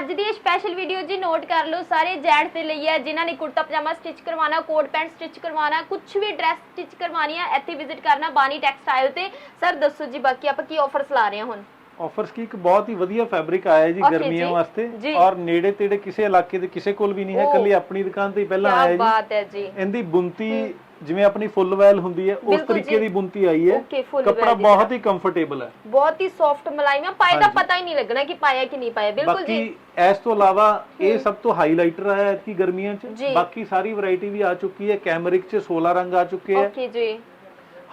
ਅੱਜ ਦੀ ਇਹ special video ਜੀ ਨੋਟ ਕਰ ਲਓ ਸਾਰੇ ਜੈਂਟ ਤੇ ਲਈ ਹੈ ਜਿਨ੍ਹਾਂ ਨੇ ਕੁੜਤਾ ਪਜਾਮਾ ਸਟਿਚ ਕਰਵਾਉਣਾ ਕੋਟ ਪੈਂਟ ਸਟਿਚ ਕਰਵਾਉਣਾ ਕੁਝ ਵੀ ਡਰੈਸ ਸਟਿਚ ਕਰਵਾਉਣੀ ਹੈ ਇੱਥੇ ਵਿਜ਼ਿਟ ਕਰਨਾ ਬਾਨੀ ਟੈਕਸਟਾਈਲ ਤੇ। ਸਰ ਦੱਸੋ ਜੀ ਬਾਕੀ ਆਪਾਂ ਕੀ ਆਫਰਸ ਲਾ ਰਹੇ ਹਾਂ ਹੁਣ? ਆਫਰਸ ਕੀ? ਇੱਕ ਬਹੁਤ ਹੀ ਵਧੀਆ ਫੈਬਰਿਕ ਆਇਆ ਹੈ ਜੀ Okay ਗਰਮੀਆਂ ਜੀ, ਵਾਸਤੇ। ਜੀ। ਔਰ ਨੇੜੇ ਤੇੜੇ ਕਿਸੇ ਇਲਾਕੇ ਦੇ ਕਿਸੇ ਕੋਲ ਵੀ ਨਹੀਂ ਹੈ ਓ। ਕੱਲੀ ਆਪਣੀ ਦੁਕਾਨ ਤੇ ਹੀ ਪਹਿਲਾਂ ਕੀ ਆਇਆ ਜੀ। ਬਾਤ ਹੈ ਜੀ। ਇਹਦੀ ਬੁੰਤੀ ਜਿਵੇਂ ਆਪਣੀ ਫੁੱਲ ਵੈਲ ਹੁੰਦੀ ਹੈ ਉਸ ਬਿਲਕੁਲ ਤਰੀਕੇ ਜੀ। ਦੀ ਬੁੰਤੀ ਆਈ ਹੈ। Okay, full ਕੱਪੜਾ well ਦੀ ਬਹੁਤ ਹੀ ਕੰਫਰਟੇਬਲ ਹੈ। ਬਹੁਤ ਹੀ ਸੌਫਟ ਮਲਾਈਮਾ ਪਾਏ ਤਾਂ ਹਾਂਜੀ। ਪਤਾ ਹੀ ਨਹੀਂ ਲੱਗਣਾ ਕਿ ਪਾਇਆ ਕਿ ਨਹੀਂ ਪਾਇਆ। ਬਿਲਕੁਲ ਬਾਕੀ ਜੀ। ਇਸ ਤੋਂ ਇਲਾਵਾ ਇਹ ਸਭ ਤੋਂ ਹਾਈਲਾਈਟਰ ਹੈ ਕਿ ਗਰਮੀਆਂ ਜੀ। 'ਚ ਬਾਕੀ ਸਾਰੀ ਵੈਰਾਈਟੀ ਵੀ ਆ ਚੁੱਕੀ ਹੈ। ਕੈਮਰਿਕ 'ਚ 16 ਰੰਗ ਆ ਚੁੱਕੇ ਹੈ। ਓਕੇ ਜੀ।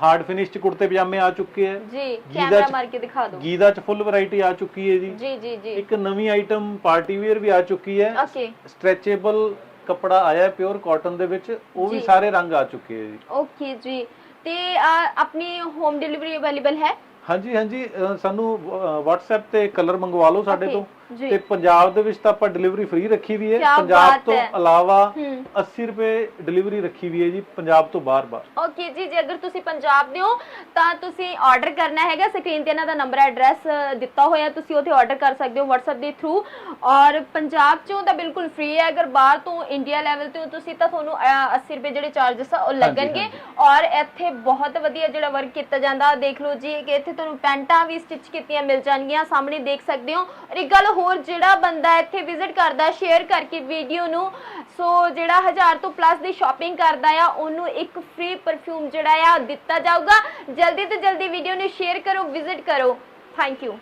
ਹਾਰਡ ਫਿਨਿਸ਼ 'ਚ ਕੁੜਤੇ ਪਜਾਮੇ ਆ ਚੁੱਕੇ ਹੈ। ਜੀ ਕੈਮਰਾ ਚ- ਮਾਰ ਕੇ ਦਿਖਾ ਦਿਓ। ਗੀਦਾ 'ਚ ਫੁੱਲ ਵੈਰਾਈਟੀ ਆ ਚੁੱਕੀ ਹੈ ਜੀ। ਜੀ ਜੀ ਜੀ। ਇੱਕ ਨਵੀਂ ਆਈਟਮ ਪਾਰਟੀ ਵੇਅਰ ਵੀ ਆ ਚੁੱਕੀ ਹੈ। ਓਕੇ। ਸਟ੍ਰੈਚੇਬਲ ਕੱਪੜਾ ਆਇਆ ਪਿਓਰ ਕਾਟਨ ਦੇ ਵਿੱਚ ਉਹ ਵੀ ਜੀ। ਸਾਰੇ ਰੰਗ ਆ ਚੁੱਕੇ ਹੈ ਜੀ। ਓਕੇ ਜੀ। ਤੇ ਅਹ, ਆਪਣੀ ਹੋਮ ਡਿਲੀਵਰੀ ਅਵੇਲੇਬਲ ਹੈ? ਹਾਂਜੀ ਹਾਂਜੀ ਅ, ਸਾਨੂੰ ਅ, WhatsApp ਤੇ ਕਲਰ ਮੰਗਵਾ ਲਓ ਸਾਡੇ Okay, ਤੋਂ। ਜੀ। ਤੇ ਪੰਜਾਬ ਦੇ ਵਿੱਚ ਤਾਂ ਆਪਾਂ ਡਿਲੀਵਰੀ ਫ੍ਰੀ ਰੱਖੀ ਵੀ ਹੈ। ਕਿਆ ਪੰਜਾਬ ਬਾਤ ਤੋਂ ਹੈ। ਇਲਾਵਾ ਹੂੰ। 80 ਰੁਪਏ ਡਿਲੀਵਰੀ ਰੱਖੀ ਵੀ ਹੈ ਜੀ ਪੰਜਾਬ ਤੋਂ ਬਾਹਰ-ਬਾਹਰ ਓਕੇ ਜੀ ਜੇ ਅਗਰ ਤੁਸੀਂ ਪੰਜਾਬ ਦੇ ਹੋ ਤਾਂ ਤੁਸੀਂ ਆਰਡਰ ਕਰਨਾ ਹੈਗਾ। ਸਕਰੀਨ ਤੇ ਇਹਨਾਂ ਦਾ ਨੰਬਰ ਐਡਰੈਸ ਦਿੱਤਾ ਹੋਇਆ ਤੁਸੀਂ ਉੱਥੇ ਆਰਡਰ ਕਰ ਸਕਦੇ ਹੋ WhatsApp ਦੇ ਥਰੂ ਔਰ ਪੰਜਾਬ ਚੋਂ ਤਾਂ ਬਿਲਕੁਲ ਫ੍ਰੀ ਹੈ। ਅਗਰ ਬਾਹਰ ਤੋਂ ਇੰਡੀਆ ਲੈਵਲ ਤੇ ਹੋ ਤੁਸੀਂ ਤਾਂ ਤੁਹਾਨੂੰ ਅਹ, 80 ਰੁਪਏ ਜਿਹੜੇ ਚਾਰजेस ਆ ਉਹ ਲੱਗਣਗੇ। ਹਾਂਜੀ। ਔਰ ਇੱਥੇ ਬਹੁਤ ਵਧੀਆ ਜਿਹੜਾ ਵਰਕ ਕੀਤਾ ਜਾਂਦਾ। ਦੇਖ ਲਓ ਜੀ ਕਿ ਇੱਥੇ ਤੁਹਾਨੂੰ ਪੈਂਟਾਂ ਵੀ ਸਟਿਚ ਕੀਤੀਆਂ ਮਿਲ ਜਾਣਗੀਆਂ। ਸਾਹਮਣੇ ਦੇਖ ਸਕਦੇ ਹੋ। ਔਰ ਇੱਕ ਗੱਲ ਹੋਰ ਜਿਹੜਾ ਬੰਦਾ ਇੱਥੇ ਵਿਜ਼ਿਟ ਕਰਦਾ ਸ਼ੇਅਰ ਕਰਕੇ ਵੀਡੀਓ ਨੂੰ, ਸੋ ਜਿਹੜਾ 1000 ਤੋਂ ਪਲੱਸ ਦੀ ਸ਼ਾਪਿੰਗ ਕਰਦਾ ਆ, ਉਹਨੂੰ ਇੱਕ ਫ੍ਰੀ ਪਰਫਿਊਮ ਜਿਹੜਾ ਆ ਦਿੱਤਾ ਜਾਊਗਾ। ਜਲਦੀ ਤੋਂ ਜਲਦੀ ਵੀਡੀਓ ਨੂੰ ਸ਼ੇਅਰ ਕਰੋ ਵਿਜ਼ਿਟ ਕਰੋ। Thank you